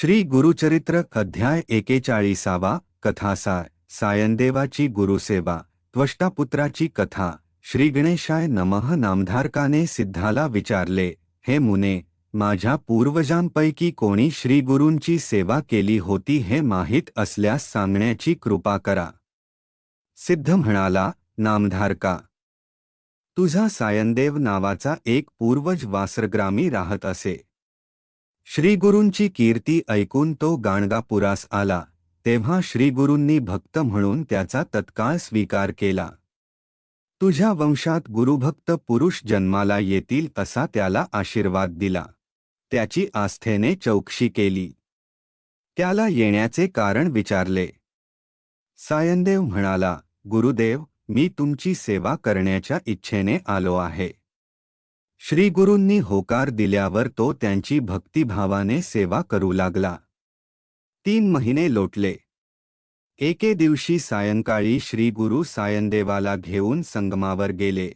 श्री गुरुचरित्र अध्याय एकेचाळीसावा कथासार सायनदेवाची गुरुसेवा, त्वष्टापुत्राची कथा, श्री गणेशाय नमः नामधारकाने सिद्धाला विचारले, हे मुने, माझ्या पूर्वजांपैकी कोणी श्री गुरूंची सेवा केली होती हे माहीत असल्यास सांगण्याची कृपा करा. सिद्ध म्हणाला, नामधारका, तुझा सायनदेव नावाचा एक पूर्वज वासरग्रामी राहत असे. श्रीगुरूंची कीर्ती ऐकून तो गाणगापुरास आला तेव्हा श्रीगुरूंनी भक्त म्हणून त्याचा तत्काळ स्वीकार केला. तुझ्या वंशात गुरुभक्त पुरुष जन्माला येतील असा त्याला आशीर्वाद दिला. त्याची आस्थेने चौकशी केली. त्याला येण्याचे कारण विचारले. सायनदेव म्हणाला गुरुदेव मी तुमची सेवा करण्याच्या इच्छेने आलो आहे. श्रीगुरूंनी होकार दिल्यावर तो त्यांची भक्तिभावाने सेवा करू लागला. तीन महिने लोटले. एके दिवशी सायंकाळी श्रीगुरू सायनदेवाला घेऊन संगमावर गेले.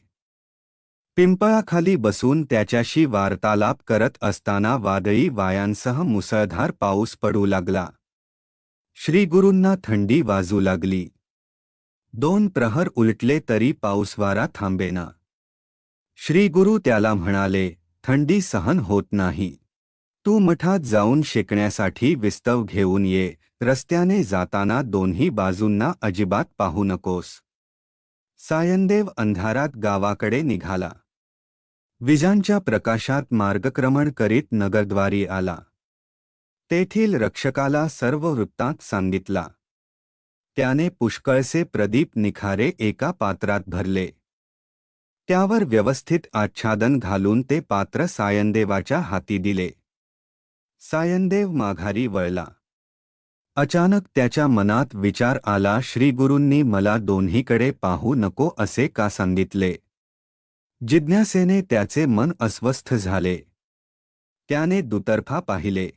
पिंपळाखाली बसून त्याच्याशी वार्तालाप करत असताना वादळी वायांसह मुसळधार पाऊस पडू लागला. श्रीगुरूंना थंडी वाजू लागली. दोन प्रहर उलटले तरी पाऊसवारा थांबेना. श्रीगुरु त्याला म्हणाले थंडी सहन होत नाही. तू मठात जाऊन शिकण्यासाठी विस्तव घेऊन ये. रस्त्याने जाताना दोन्ही बाजूंना अजिबात पाहू नकोस. सायनदेव अंधारात गावाकडे निघाला. विजांच्या प्रकाशात मार्गक्रमण करीत नगरद्वारी आला. तेथील रक्षकाला सर्व वृत्तांत सांगितला. त्याने पुष्कळसे प्रदीप निखारे एका पात्रात भरले. त्यावर व्यवस्थित आच्छादन घालून ते पात्र सायनदेवाच्या हाती दिले. सायनदेव माघारी वळला. अचानक त्याच्या मनात विचार आला श्रीगुरूंनी मला दोन्हीकडे पाहू नको असे का सांगितले? जिज्ञासेने त्याचे मन अस्वस्थ झाले. त्याने दुतर्फा पाहिले.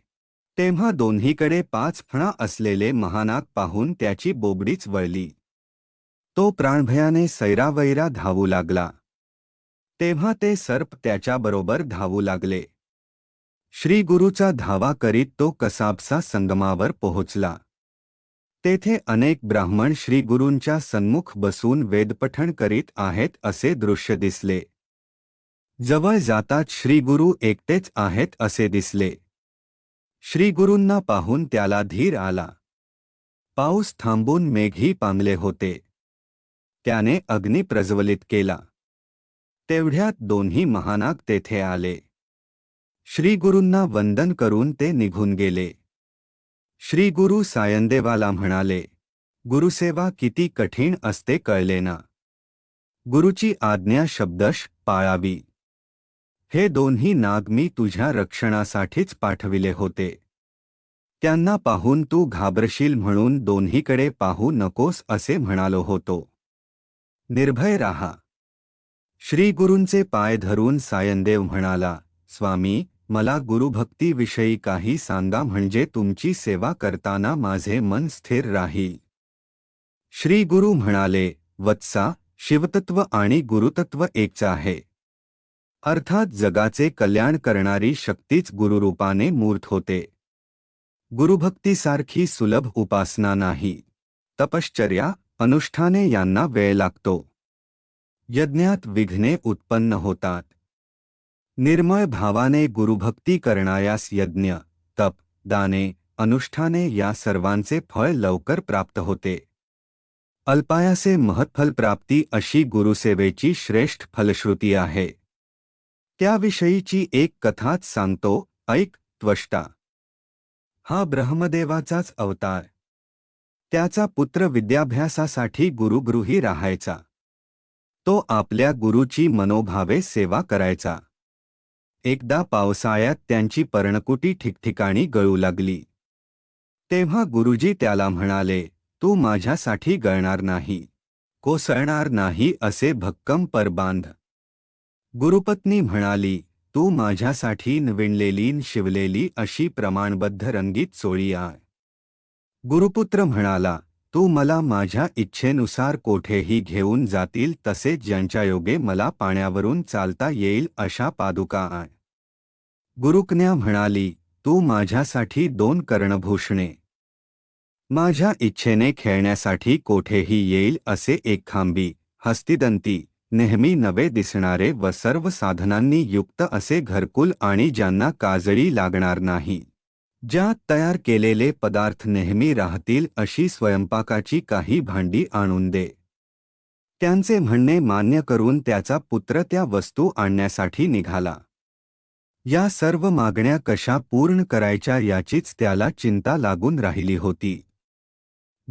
तेव्हा दोन्हीकडे पाच फणा असलेले महानाग पाहून त्याची बोबडीच वळली. तो प्राणभयाने सैरावैरा धावू लागला. तेव्हा ते सर्प त्याच्याबरोबर धावू लागले. श्रीगुरूचा धावा करीत तो कसाबसा संगमावर पोहोचला. तेथे अनेक ब्राह्मण श्रीगुरूंच्या सन्मुख बसून वेदपठण करीत आहेत असे दृश्य दिसले. जवळ जातात श्रीगुरू एकटेच आहेत असे दिसले. श्रीगुरूंना पाहून त्याला धीर आला. पाऊस थांबून मेघही पांगले होते. त्याने अग्नी प्रज्वलित केला. तेवढ्यात दोन्ही महानाग तेथे आले. श्रीगुरूंना वंदन करून ते निघून गेले. श्रीगुरु सायंदेवाला म्हणाले गुरुसेवा किती कठीण असते कळले ना गुरुची आज्ञा शब्दश पाळावी. हे दोन्ही नाग मी तुझ्या रक्षणासाठीच पाठविले होते. त्यांना पाहून तू घाबरशील म्हणून दोन्हीकडे पाहू नकोस असे म्हणालो होतो. निर्भय राहा. श्रीगुरूंचे पाय धरून सायनदेव म्हणाला स्वामी मला गुरुभक्तीविषयी काही सांगा म्हणजे तुमची सेवा करताना माझे मन स्थिर राहील. श्री गुरु म्हणाले वत्सा शिवतत्व आणि गुरुतत्व एकच आहे. अर्थात जगाचे कल्याण करणारी शक्तीच गुरुरूपाने मूर्त होते. गुरुभक्तीसारखी सुलभ उपासना नाही. तपश्चर्या अनुष्ठाने यांना वेळ लागतो. यज्ञात विघ्ने उत्पन्न होतात. निर्मळ भावाने गुरुभक्ती करणायास यज्ञ तप दाने अनुष्ठाने या सर्वांचे फळ लवकर प्राप्त होते. अल्पायासे महत्फल प्राप्ती अशी गुरुसेवेची श्रेष्ठ फलश्रुती आहे. त्याविषयीची एक कथाच सांगतो ऐक त्वष्टा. हा ब्रह्मदेवाचाच अवतार. त्याचा पुत्र विद्याभ्यासासाठी गुरुगृही राहायचा. तो आपल्या गुरुची मनोभावे सेवा करायचा. एकदा पावसाळ्यात त्यांची पर्णकुटी ठिकठिकाणी गळू लागली. तेव्हा गुरुजी त्याला म्हणाले तू माझ्यासाठी गळणार नाही. कोसळणार नाही असे भक्कम परबांध. गुरुपत्नी म्हणाली तू माझ्यासाठी नविणलेली न शिवलेली अशी प्रमाणबद्ध रंगीत चोळी आय गुरुपुत्र म्हणाला तू मला माझ्या इच्छेनुसार कोठेही घेऊन जातील तसे ज्यांच्या योगे मला पाण्यावरून चालता येईल अशा पादुका आय गुरुकन्या म्हणाली तू माझ्यासाठी दोन कर्णभूषणे. माझ्या इच्छेने खेळण्यासाठी कोठेही येईल असे एक खांबी. हस्तिदंती. नेहमी नवे दिसणारे व सर्व साधनांनी युक्त असे घरकुल आणि ज्यांना काजळी लागणार नाही. ज्यात तयार केलेले पदार्थ नेहमी राहतील अशी स्वयंपाकाची काही भांडी आणून दे. त्यांचे म्हणणे मान्य करून त्याचा पुत्र त्या वस्तू आणण्यासाठी निघाला. या सर्व मागण्या कशा पूर्ण करायच्या याचीच त्याला चिंता लागून राहिली होती.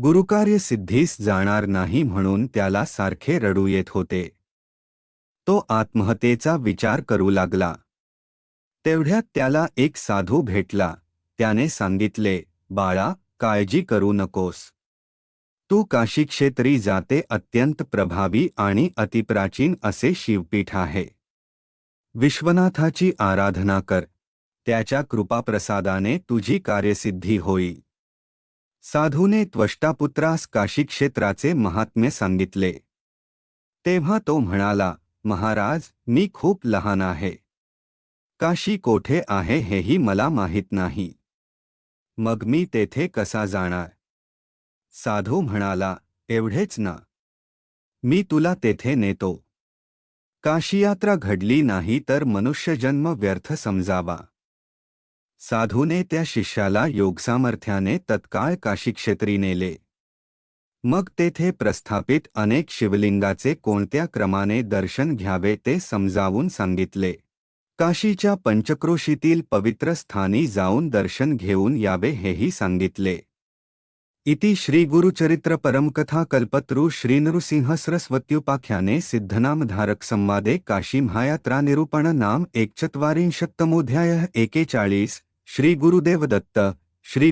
गुरुकार्य सिद्धीस जाणार नाही म्हणून त्याला सारखे रडू येत होते. तो आत्महत्येचा विचार करू लागला. तेवढ्यात त्याला एक साधू भेटला. त्याने सांगितले बाळा काळजी करू नकोस. तू काशीक्षेत्री जाते अत्यंत प्रभावी आणि अतिप्राचीन असे शिवपीठ आहे. विश्वनाथाची आराधना कर. त्याच्या कृपाप्रसादाने तुझी कार्यसिद्धी होई. साधूने त्वष्टापुत्रास काशीक्षेत्राचे महात्म्य सांगितले. तेव्हा तो म्हणाला महाराज मी खूप लहान आहे. काशी कोठे आहे हेही मला माहीत नाही. मग मी तेथे कसा जाणार? साधू म्हणाला एवढेच ना. मी तुला तेथे नेतो. काशीयात्रा घडली नाही तर मनुष्यजन्म व्यर्थ समजावा. साधूने त्या शिष्याला योगसामर्थ्याने तत्काळ काशीक्षेत्री नेले. मग तेथे प्रस्थापित अनेक शिवलिंगाचे कोणत्या क्रमाने दर्शन घ्यावे ते समजावून सांगितले. काशीच्या पंचक्रोशीतील पवित्र स्थानी जाऊन दर्शन घेऊन यावे हेही सांगितले. इति श्रीगुरुचरित्र परमकथा कल्पतरू सरस्वत्युपाख्याने सिद्धनामधारक संवादे काशी महायात्रा निरूपण नाम एकचत्वारिंशत्तमोऽध्यायः एकेचाळीस श्री गुरुदेव दत्त श्री